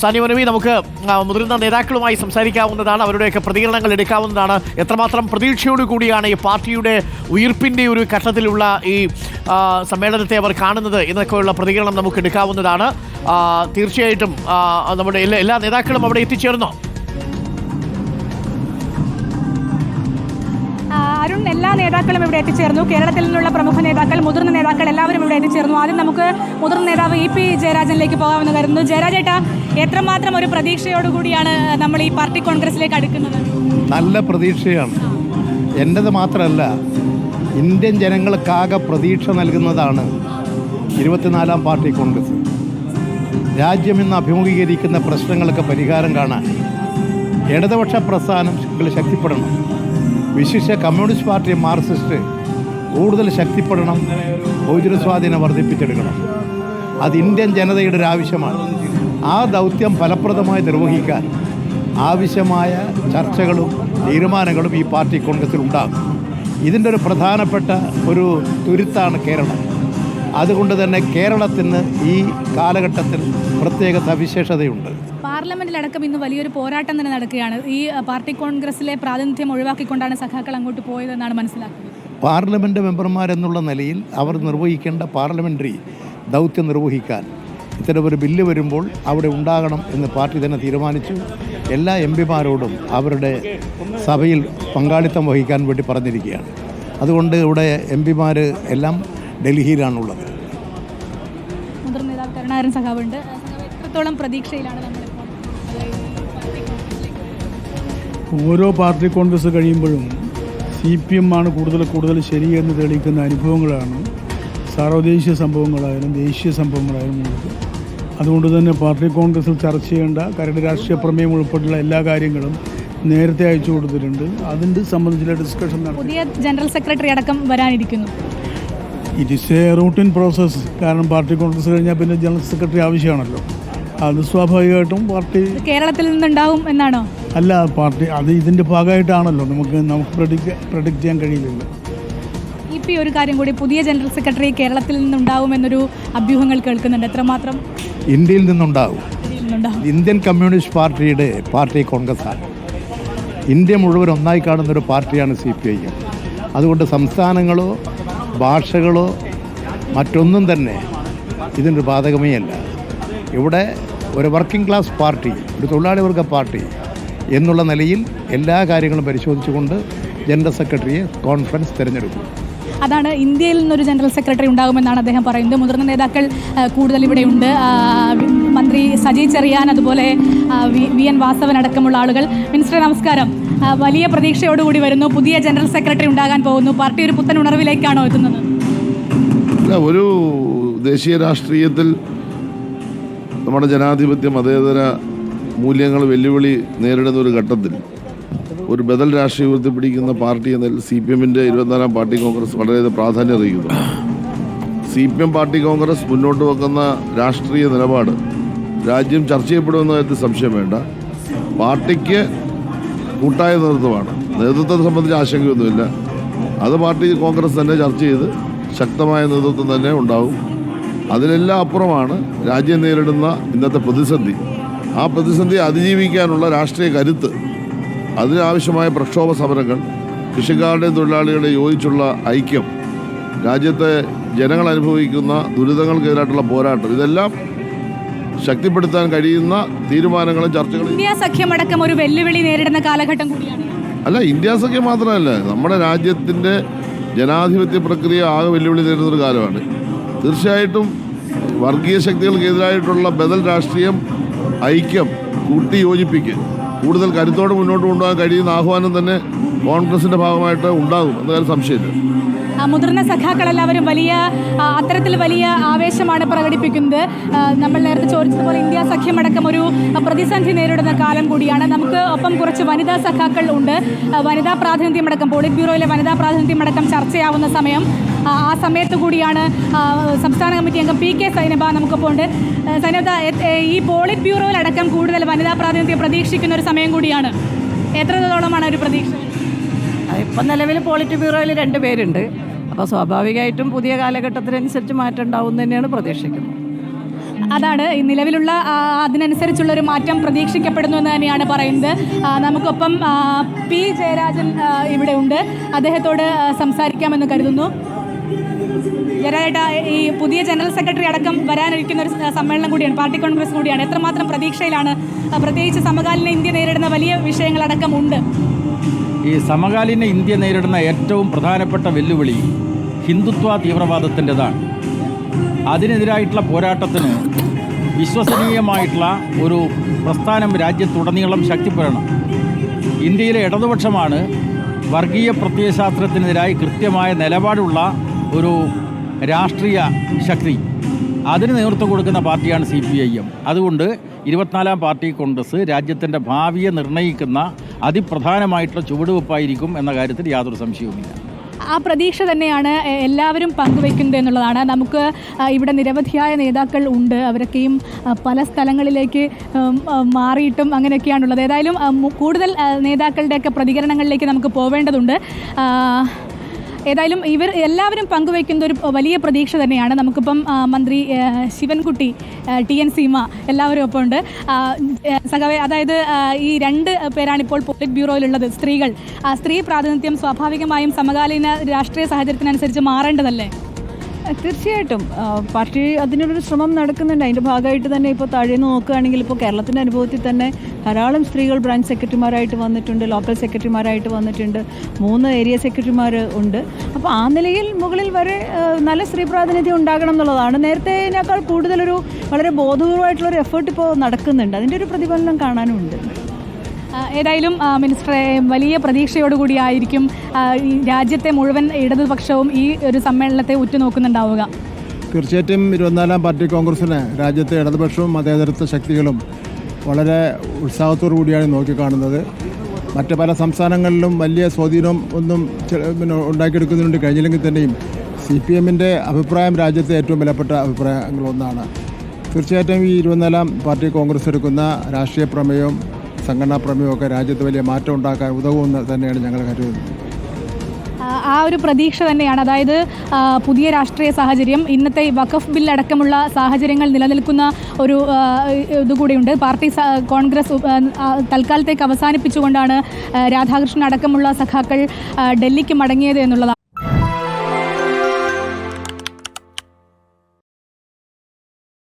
സാനിമനവി നമുക്ക് മുതിർന്ന നേതാക്കളുമായി സംസാരിക്കാവുന്നതാണ് അവരുടെയൊക്കെ പ്രതികരണങ്ങൾ എടുക്കാവുന്നതാണ്. എത്രമാത്രം പ്രതീക്ഷയോടു കൂടിയാണ് ഈ പാർട്ടിയുടെ ഉയർപ്പിന്റെ ഒരു ഘട്ടത്തിലുള്ള ഈ സമ്മേളനത്തെ അവർ കാണുന്നത് എന്നൊക്കെയുള്ള പ്രതികരണം നമുക്ക് എടുക്കാവുന്നതാണ്. തീർച്ചയായിട്ടും നമ്മുടെ എല്ലാ എല്ലാ നേതാക്കളും അവിടെ എത്തിച്ചേർന്നോ? എല്ലാ നേതാക്കളും ഇവിടെ എത്തിച്ചേർന്നു. കേരളത്തിൽ നിന്നുള്ള പ്രമുഖ നേതാക്കൾ മുതിർന്ന നേതാക്കൾ എല്ലാവരും ഇവിടെ എത്തിച്ചേർന്നു. ആദ്യം നമുക്ക് മുതിർന്ന നേതാവ് ഇ പി ജയരാജനിലേക്ക് പോകാമെന്ന് കരുതുന്നു. ജയരാജേട്ട എത്രമാത്രം ഒരു പ്രതീക്ഷയോടുകൂടിയാണ് നമ്മൾ ഈ പാർട്ടി കോൺഗ്രസിലേക്ക് അടുക്കുന്നത്? നല്ല പ്രതീക്ഷയാണ്. എന്റെത് മാത്രമല്ല ഇന്ത്യൻ ജനങ്ങൾക്കാകെ പ്രതീക്ഷ നൽകുന്നതാണ് ഇരുപത്തിനാലാം പാർട്ടി കോൺഗ്രസ്. രാജ്യം ഇന്ന് അഭിമുഖീകരിക്കുന്ന പ്രശ്നങ്ങൾക്ക് പരിഹാരം കാണാൻ ഇടതുപക്ഷ പ്രസ്ഥാനം ശക്തിപ്പെടണം. വിശിഷ്ട കമ്മ്യൂണിസ്റ്റ് പാർട്ടി മാർക്സിസ്റ്റ് കൂടുതൽ ശക്തിപ്പെടണം ബഹുജന സ്വാധീനം വർദ്ധിപ്പിച്ചെടുക്കണം. അത് ഇന്ത്യൻ ജനതയുടെ ഒരു ആവശ്യമാണ്. ആ ദൗത്യം ഫലപ്രദമായി നിർവഹിക്കാൻ ആവശ്യമായ ചർച്ചകളും തീരുമാനങ്ങളും ഈ പാർട്ടി കോൺഗ്രസിൽ ഉണ്ടാകും. ഇതിന്റെ ഒരു പ്രധാനപ്പെട്ട ഒരു തുരുത്താണ് കേരളം. അതുകൊണ്ട് തന്നെ കേരളത്തിന് ഈ കാലഘട്ടത്തിൽ പ്രത്യേക സവിശേഷതയുണ്ട്. പാർലമെന്റിലടക്കം ഇന്ന് വലിയൊരു പോരാട്ടം തന്നെ നടക്കുകയാണ്. ഈ പാർട്ടി കോൺഗ്രസിലെ പ്രാതിനിധ്യം ഒഴിവാക്കിക്കൊണ്ടാണ് സഖാക്കൾ അങ്ങോട്ട് പോയതെന്നാണ് മനസ്സിലാക്കുന്നത്. പാർലമെന്റ് മെമ്പർമാരെന്നുള്ള നിലയിൽ അവർ നിർവഹിക്കേണ്ട പാർലമെന്ററി ദൗത്യം നിർവഹിക്കാൻ ഇത്തരം ഒരു ബില്ല് വരുമ്പോൾ അവിടെ ഉണ്ടാകണം എന്ന് പാർട്ടി തന്നെ തീരുമാനിച്ചു. എല്ലാ എം പിമാരോടും അവരുടെ സഭയിൽ പങ്കാളിത്തം വഹിക്കാൻ വേണ്ടി പറഞ്ഞിരിക്കുകയാണ്. അതുകൊണ്ട് ഇവിടെ എം പിമാർ എല്ലാം ഡൽഹിയിലാണുള്ളത്. മുതിർന്ന നേതാവ് കരുണാകരൻ സഖാവുണ്ട്. ആ, സഖാവ് എത്രത്തോളം പ്രതീക്ഷയിലാണ് നമ്മളിപ്പോൾ ഓരോ പാർട്ടി കോൺഗ്രസ് കഴിയുമ്പോഴും സി പി എം ആണ് കൂടുതൽ കൂടുതൽ ശരിയെന്ന് തെളിയിക്കുന്ന അനുഭവങ്ങളാണ് സാർവദേശീയ സംഭവങ്ങളായാലും ദേശീയ സംഭവങ്ങളായാലും ഉള്ളത്. അതുകൊണ്ട് തന്നെ പാർട്ടി കോൺഗ്രസിൽ ചർച്ച ചെയ്യേണ്ട കരട് രാഷ്ട്രീയ പ്രമേയം ഉൾപ്പെടെയുള്ള എല്ലാ കാര്യങ്ങളും നേരത്തെ അയച്ചു കൊടുത്തിട്ടുണ്ട്. അതിന്റെ സംബന്ധിച്ചുള്ള ഡിസ്കഷൻ നടത്തി. പുതിയ ജനറൽ സെക്രട്ടറി അടക്കം വരാനിരിക്കുന്നു. It is a routine process കാരണം പാർട്ടി കോൺഗ്രസ് കഴിഞ്ഞാൽ പിന്നെ ജനറൽ സെക്രട്ടറി ആവശ്യമാണല്ലോ. അത് സ്വാഭാവികമായിട്ടും പാർട്ടി കേരളത്തിൽ നിന്നുണ്ടാവും എന്നാണോ? അല്ല പാർട്ടി അത് ഇതിന്റെ ഭാഗമായിട്ടാണല്ലോ. നമുക്ക് നമുക്ക് പ്രഡിക്റ്റ് പ്രഡിക്റ്റ് ചെയ്യാൻ കഴിയില്ലല്ലോ. ഇപ്പം പി ഒരു കാര്യം കൂടി പുതിയ ജനറൽ സെക്രട്ടറി കേരളത്തിൽ നിന്നുണ്ടാവും എന്നൊരു അഭ്യൂഹങ്ങൾ കേൾക്കുന്നുണ്ട്. എത്രമാത്രം? ഇന്ത്യയിൽ നിന്നുണ്ടാവും. ഇന്ത്യൻ കമ്മ്യൂണിസ്റ്റ് പാർട്ടിയുടെ പാർട്ടി കോൺഗ്രസ് ആണ് ഇന്ത്യ മുഴുവൻ ഒന്നായി കാണുന്ന ഒരു പാർട്ടിയാണ് സി പി ഐ എം. അതുകൊണ്ട് സംസ്ഥാനങ്ങളോ ഭാഷകളോ മറ്റൊന്നും തന്നെ ഇതിനൊരു ബാധകമേ അല്ല. ഇവിടെ ഒരു വർക്കിംഗ് ക്ലാസ് പാർട്ടി ഒരു തൊഴിലാളി വർഗ പാർട്ടി എന്നുള്ള നിലയിൽ എല്ലാ കാര്യങ്ങളും പരിശോധിച്ചുകൊണ്ട് ജനറൽ സെക്രട്ടറിയെ കോൺഫറൻസ് തിരഞ്ഞെടുക്കും. അതാണ് ഇന്ത്യയിൽ നിന്നൊരു ജനറൽ സെക്രട്ടറി ഉണ്ടാകുമെന്നാണ് അദ്ദേഹം പറയുന്നത്. മുതിർന്ന നേതാക്കൾ കൂടുതൽ ഇവിടെയുണ്ട് മന്ത്രി സജി ചെറിയാൻ അതുപോലെ വി- എൻ വാസവൻ അടക്കമുള്ള ആളുകൾ. മിനിസ്റ്റർ നമസ്കാരം. വലിയ പ്രതീക്ഷയോടുകൂടി വരുന്നു. പുതിയ ജനറൽ സെക്രട്ടറി ഉണ്ടാകാൻ പോകുന്നു. പാർട്ടി ഒരു പുത്തൻ ഉണർവിലേക്കാണോ എത്തുന്നത്? ഒരു ദേശീയ രാഷ്ട്രീയത്തിൽ നമ്മുടെ ജനാധിപത്യ മതേതര മൂല്യങ്ങൾ വെല്ലുവിളി നേരിടുന്ന ഒരു ഘട്ടത്തിൽ ഒരു ബദൽ രാഷ്ട്രീയ ഉയർത്തിപ്പിടിക്കുന്ന പാർട്ടി എന്നതിൽ സി പി എമ്മിന്റെ ഇരുപത്തിനാലാം പാർട്ടി കോൺഗ്രസ് വളരെയധികം പ്രാധാന്യം അറിയിക്കുന്നു. C P M party congress മുന്നോട്ട് വെക്കുന്ന രാഷ്ട്രീയ നിലപാട് രാജ്യം ചർച്ച ചെയ്യപ്പെടുമെന്ന കാര്യത്തിൽ സംശയം വേണ്ട. പാർട്ടിക്ക് കൂട്ടായ നേതൃത്വമാണ്. നേതൃത്വത്തെ സംബന്ധിച്ച് ആശങ്കയൊന്നുമില്ല. അത് പാർട്ടി കോൺഗ്രസ് തന്നെ ചർച്ച ചെയ്ത് ശക്തമായ നേതൃത്വം തന്നെ ഉണ്ടാവും. അതിനെല്ലാം അപ്പുറമാണ് രാജ്യം നേരിടുന്ന ഇന്നത്തെ പ്രതിസന്ധി. ആ പ്രതിസന്ധി അതിജീവിക്കാനുള്ള രാഷ്ട്രീയ കരുത്ത് അതിനാവശ്യമായ പ്രക്ഷോഭ സമരങ്ങൾ കൃഷിക്കാരുടെയും തൊഴിലാളികളുടെ യോജിച്ചുള്ള ഐക്യം രാജ്യത്തെ ജനങ്ങൾ അനുഭവിക്കുന്ന ദുരിതങ്ങൾക്കെതിരായിട്ടുള്ള പോരാട്ടം ഇതെല്ലാം ശക്തിപ്പെടുത്താൻ കഴിയുന്ന തീരുമാനങ്ങളും ചർച്ചകളും. ഇന്ത്യ സഖ്യമടക്കം ഒരു വെല്ലുവിളി നേരിടുന്ന കാലഘട്ടം കൂടിയാണ്. അല്ല ഇന്ത്യ സഖ്യം മാത്രമല്ല നമ്മുടെ രാജ്യത്തിന്റെ ജനാധിപത്യ പ്രക്രിയ ആകെ വെല്ലുവിളി നേരിടുന്ന ഒരു കാലമാണ്. തീർച്ചയായിട്ടും വർഗീയ ശക്തികൾക്കെതിരായിട്ടുള്ള ബദൽ രാഷ്ട്രീയം ഐക്യം കൂട്ടി യോജിപ്പിക്കുക കൂടുതൽ കരുത്തോടെ മുന്നോട്ട് കൊണ്ടുപോകാൻ കഴിയുന്ന ആഹ്വാനം തന്നെ കോൺഗ്രസിന്റെ ഭാഗമായിട്ട് ഉണ്ടാകും. എന്ന കാര്യം സംശയമില്ല. മുതിർന്ന സഖാക്കളെല്ലാവരും വലിയ അത്തരത്തിൽ വലിയ ആവേശമാണ് പ്രകടിപ്പിക്കുന്നത്. നമ്മൾ നേരത്തെ ചോദിച്ചതുപോലെ ഇന്ത്യ സഖ്യമടക്കം ഒരു പ്രതിസന്ധി നേരിടുന്ന കാലം കൂടിയാണ്. നമുക്ക് ഒപ്പം കുറച്ച് വനിതാ സഖാക്കൾ ഉണ്ട്. വനിതാ പ്രാതിനിധ്യമടക്കം പോളിറ്റ് ബ്യൂറോയിലെ വനിതാ പ്രാതിനിധ്യമടക്കം ചർച്ചയാവുന്ന സമയം ആ, സമയത്ത് കൂടിയാണ് സംസ്ഥാന കമ്മിറ്റി അംഗം പി കെ സൈനബ നമുക്കൊപ്പം ഉണ്ട്. സൈനബ ഈ പോളിറ്റ് ബ്യൂറോയിലടക്കം കൂടുതൽ വനിതാ പ്രാതിനിധ്യം പ്രതീക്ഷിക്കുന്ന ഒരു സമയം കൂടിയാണ്. എത്രത്തോളമാണ് ഒരു പ്രതീക്ഷ? ഇപ്പം നിലവിൽ പോളിറ്റ് ബ്യൂറോയിൽ രണ്ട് പേരുണ്ട്. അപ്പോൾ സ്വാഭാവികമായിട്ടും പുതിയ കാലഘട്ടത്തിനനുസരിച്ച് മാറ്റം ഉണ്ടാവും തന്നെയാണ് പ്രതീക്ഷിക്കുന്നത്. അതാണ് നിലവിലുള്ള അതിനനുസരിച്ചുള്ള ഒരു മാറ്റം പ്രതീക്ഷിക്കപ്പെടുന്നു എന്ന് തന്നെയാണ് പറയുന്നത്. നമുക്കൊപ്പം പി ജയരാജൻ ഇവിടെ ഉണ്ട്. അദ്ദേഹത്തോട് സംസാരിക്കാമെന്ന് കരുതുന്നു. ജയരാജേട്ടാ ഈ പുതിയ ജനറൽ സെക്രട്ടറി അടക്കം വരാനിരിക്കുന്ന ഒരു സമ്മേളനം കൂടിയാണ് പാർട്ടി കോൺഗ്രസ് കൂടിയാണ്. എത്രമാത്രം പ്രതീക്ഷയിലാണ് പ്രത്യേകിച്ച് സമകാലീന ഇന്ത്യ നേരിടുന്ന വലിയ വിഷയങ്ങളടക്കം ഉണ്ട്. ഈ സമകാലീന ഇന്ത്യ നേരിടുന്ന ഏറ്റവും പ്രധാനപ്പെട്ട വെല്ലുവിളി ഹിന്ദുത്വ തീവ്രവാദത്തിന്റെതാണ്. അതിനെതിരായിട്ടുള്ള പോരാട്ടത്തിന് വിശ്വസനീയമായിട്ടുള്ള ഒരു പ്രസ്ഥാനം രാജ്യത്തുടനീളം ശക്തിപ്പെടണം. ഇന്ത്യയിലെ ഇടതുപക്ഷമാണ് വർഗീയ പ്രത്യയശാസ്ത്രത്തിനെതിരായി കൃത്യമായ നിലപാടുള്ള ഒരു രാഷ്ട്രീയ ശക്തി. അതിന് നേതൃത്വം കൊടുക്കുന്ന പാർട്ടിയാണ് സി പി ഐ എം. അതുകൊണ്ട് ഇരുപത്തിനാലാം പാർട്ടി കോൺഗ്രസ് രാജ്യത്തിന്റെ ഭാവിയെ നിർണയിക്കുന്ന അതിപ്രധാനമായിട്ടുള്ള ചുവടുവെപ്പായിരിക്കും എന്ന കാര്യത്തിൽ യാതൊരു സംശയവുമില്ല. ആ പ്രതീക്ഷ തന്നെയാണ് എല്ലാവരും പങ്കുവെക്കുന്നത് എന്നുള്ളതാണ്. നമുക്ക് ഇവിടെ നിരവധിയായ നേതാക്കൾ ഉണ്ട്. അവരൊക്കെയും പല സ്ഥലങ്ങളിലേക്ക് മാറിയിട്ടും അങ്ങനെയൊക്കെയാണുള്ളത്. ഏതായാലും കൂടുതൽ നേതാക്കളുടെയൊക്കെ പ്രതികരണങ്ങളിലേക്ക് നമുക്ക് പോവേണ്ടതുണ്ട്. ഏതായാലും ഇവർ എല്ലാവരും പങ്കുവയ്ക്കുന്ന ഒരു വലിയ പ്രതീക്ഷ തന്നെയാണ്. നമുക്കിപ്പം മന്ത്രി ശിവൻകുട്ടി ടി എൻ സീമ എല്ലാവരും ഒപ്പം ഉണ്ട്. സഖാവെ അതായത് ഈ രണ്ട് പേരാണ് ഇപ്പോൾ പോളിറ്റ് ബ്യൂറോയിലുള്ളത് സ്ത്രീകൾ. സ്ത്രീ പ്രാതിനിധ്യം സ്വാഭാവികമായും സമകാലീന രാഷ്ട്രീയ സാഹചര്യത്തിനനുസരിച്ച് മാറേണ്ടതല്ലേ? തീർച്ചയായിട്ടും. പാർട്ടി അതിനുള്ളൊരു ശ്രമം നടക്കുന്നുണ്ട്. അതിന്റെ ഭാഗമായിട്ട് തന്നെ ഇപ്പോൾ താഴേന്ന് നോക്കുകയാണെങ്കിൽ ഇപ്പോൾ കേരളത്തിന്റെ അനുഭവത്തിൽ തന്നെ ധാരാളം സ്ത്രീകൾ ബ്രാഞ്ച് സെക്രട്ടറിമാരായിട്ട് വന്നിട്ടുണ്ട് ലോക്കൽ സെക്രട്ടറിമാരായിട്ട് വന്നിട്ടുണ്ട് മൂന്ന് ഏരിയ സെക്രട്ടറിമാർ ഉണ്ട്. അപ്പോൾ ആ നിലയിൽ മുകളിൽ വരെ നല്ല സ്ത്രീ പ്രാതിനിധ്യം ഉണ്ടാകണം എന്നുള്ളതാണ്. നേരത്തേനേക്കാൾ കൂടുതലൊരു വളരെ ബോധപൂർവമായിട്ടുള്ളൊരു എഫേർട്ട് ഇപ്പോൾ നടക്കുന്നുണ്ട്. അതിന്റെ ഒരു പ്രതിഫലനം കാണാനുമുണ്ട് ഏതായാലും മിനിസ്റ്ററെ വലിയ പ്രതീക്ഷയോടുകൂടിയായിരിക്കും രാജ്യത്തെ മുഴുവൻ ഇടതുപക്ഷവും ഈ ഒരു സമ്മേളനത്തെ ഉറ്റുനോക്കുന്നുണ്ടാവുക. തീർച്ചയായിട്ടും ഇരുപത്തിനാലാം പാർട്ടി കോൺഗ്രസിന് രാജ്യത്തെ ഇടതുപക്ഷവും മതേതരത്വ ശക്തികളും വളരെ ഉത്സാഹത്തോടു കൂടിയാണ് നോക്കിക്കാണുന്നത്. മറ്റ് പല സംസ്ഥാനങ്ങളിലും വലിയ സ്വാധീനം ഒന്നും പിന്നെ ഉണ്ടാക്കിയെടുക്കുന്നതിനുണ്ട് കഴിഞ്ഞില്ലെങ്കിൽ തന്നെയും സി പി എമ്മിന്റെ അഭിപ്രായം രാജ്യത്തെ ഏറ്റവും വിലപ്പെട്ട അഭിപ്രായങ്ങളൊന്നാണ്. തീർച്ചയായിട്ടും ഈ ഇരുപത്തിനാലാം പാർട്ടി കോൺഗ്രസ് എടുക്കുന്ന രാഷ്ട്രീയ പ്രമേയവും സംഘടനാ പ്രമേയമൊക്കെ രാജ്യത്ത് വലിയ മാറ്റം ഉണ്ടാക്കാൻ ഉതകുമെന്ന് തന്നെയാണ് ഞങ്ങൾ കരുതുന്നത്. ആ, ഒരു പ്രതീക്ഷ തന്നെയാണ്. അതായത് പുതിയ രാഷ്ട്രീയ സാഹചര്യം ഇന്നത്തെ വഖഫ് ബിൽ അടക്കമുള്ള സാഹചര്യങ്ങൾ നിലനിൽക്കുന്ന ഒരു ഇതുകൂടിയുണ്ട്. പാർട്ടി കോൺഗ്രസ് തൽക്കാലത്തേക്ക് അവസാനിപ്പിച്ചുകൊണ്ടാണ് രാധാകൃഷ്ണൻ അടക്കമുള്ള സഖാക്കൾ ഡൽഹിക്ക് മടങ്ങിയത് എന്നുള്ളതാണ്.